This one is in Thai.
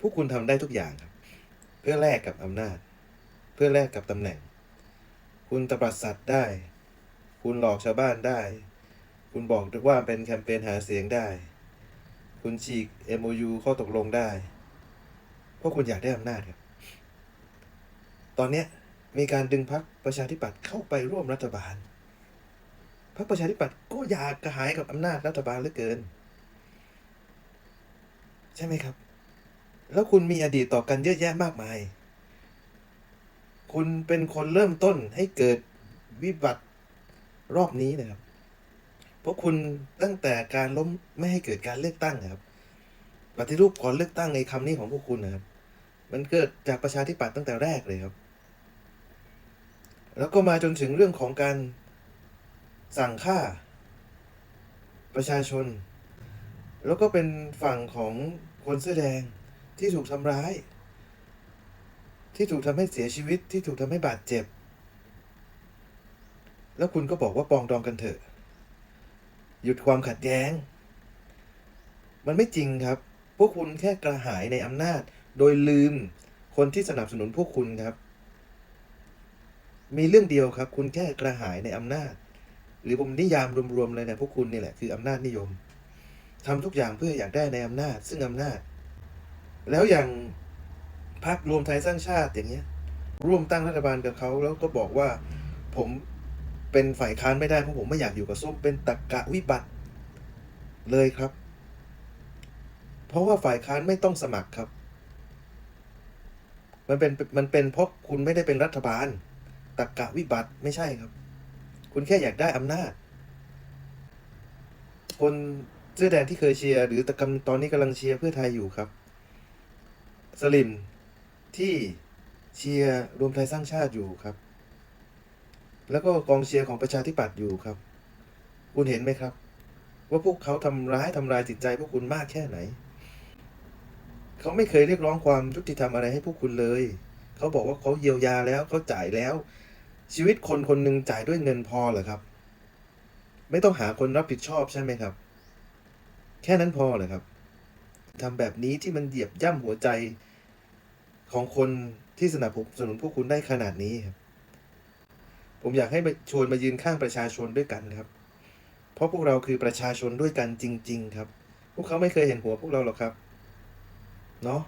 พวกคุณทำได้ทุกอย่างครับ เพื่อแลกกับอำนาจ เพื่อแลกกับตำแหน่ง คุณตบัดสัตว์ได้ คุณหลอกชาวบ้านได้ คุณบอกว่าเป็นแคมเปญหาเสียงได้ คุณฉีก MOU ข้อตกลงได้เพราะคุณอยากได้อำนาจครับ ตอนนี้มีการดึงพรรคประชาธิปัตย์เข้าไปร่วมรัฐบาลพรรคประชาธิปัตย์ก็อยากกระหายกับอำนาจรัฐบาลเหลือเกิน ใช่ไหมครับ แล้วคุณมีอดีตต่อกันเยอะแยะมากมาย คุณเป็นคนเริ่มต้นให้เกิดวิบัติรอบนี้นะครับ เพราะคุณตั้งแต่การล้มไม่ให้เกิดการเลือกตั้งครับ ปฏิรูปก่อนเลือกตั้งในคำนี้ของพวกคุณนะครับ มันเกิดจากประชาธิปัตย์ตั้งแต่แรกเลยครับ แล้วก็มาจนถึงเรื่องของการสั่งฆ่า ประชาชน แล้วก็เป็นฝั่งของคนเสื้อแดง ที่ถูกทำร้าย ที่ถูกทำให้เสียชีวิตที่ถูกทำให้บาดเจ็บ แล้วคุณก็บอกว่าปองดองกันเถอะ หยุดความขัดแย้ง มันไม่จริงครับ พวกคุณแค่กระหายในอำนาจ โดยลืมคนที่สนับสนุนพวกคุณครับ มีเรื่องเดียวครับ คุณแค่กระหายในอำนาจ หรือผมนิยามรวมๆเลยนะพวกคุณนี่แหละคืออำนาจนิยมทำทุกอย่างเพื่ออยากได้ในอำนาจ ซึ่งอำนาจ แล้วอย่างพรรครวมไทยสร้างชาติอย่างเงี้ย ร่วมตั้งรัฐบาลกับเขาแล้วก็บอกว่าผมเป็นฝ่ายค้านไม่ได้เพราะผมไม่อยากอยู่กับส้มเป็นตรกกะวิบัติเลยครับ เพราะว่าฝ่ายค้านไม่ต้องสมัครครับ มันเป็นมันเป็นเพราะคุณไม่ได้เป็นรัฐบาลตรกกะวิบัติไม่ใช่ครับ คุณแค่อยากได้อำนาจ คนเสื้อแดงที่เคยเชียร์หรือตะกำตอนนี้กำลังเชียร์เพื่อไทยอยู่ครับ สลิมที่เชียร์รวมไทยสร้างชาติอยู่ครับ แล้วก็กองเชียร์ของประชาธิปัตย์อยู่ครับ คุณเห็นไหมครับ ว่าพวกเขาทำร้ายทำลายจิตใจพวกคุณมากแค่ไหน เขาไม่เคยเรียกร้องความยุติธรรมอะไรให้พวกคุณเลย เขาบอกว่าเขาเยียวยาแล้วเขาจ่ายแล้ว ชีวิตคนคนหนึ่งจ่ายด้วยเงินพอเหรอครับ ไม่ต้องหาคนรับผิดชอบใช่ไหมครับ แค่นั้นพอเหรอครับ ทำแบบนี้ที่มันเหยียบย่ำหัวใจของคนที่สนับสนุนพวกคุณได้ขนาดนี้ครับ ผมอยากให้มาชวนมายืนข้างประชาชนด้วยกันครับ เพราะพวกเราคือประชาชนด้วยกันจริง ๆ ครับ พวกเขาไม่เคยเห็นหัวพวกเราหรอกครับ เนาะ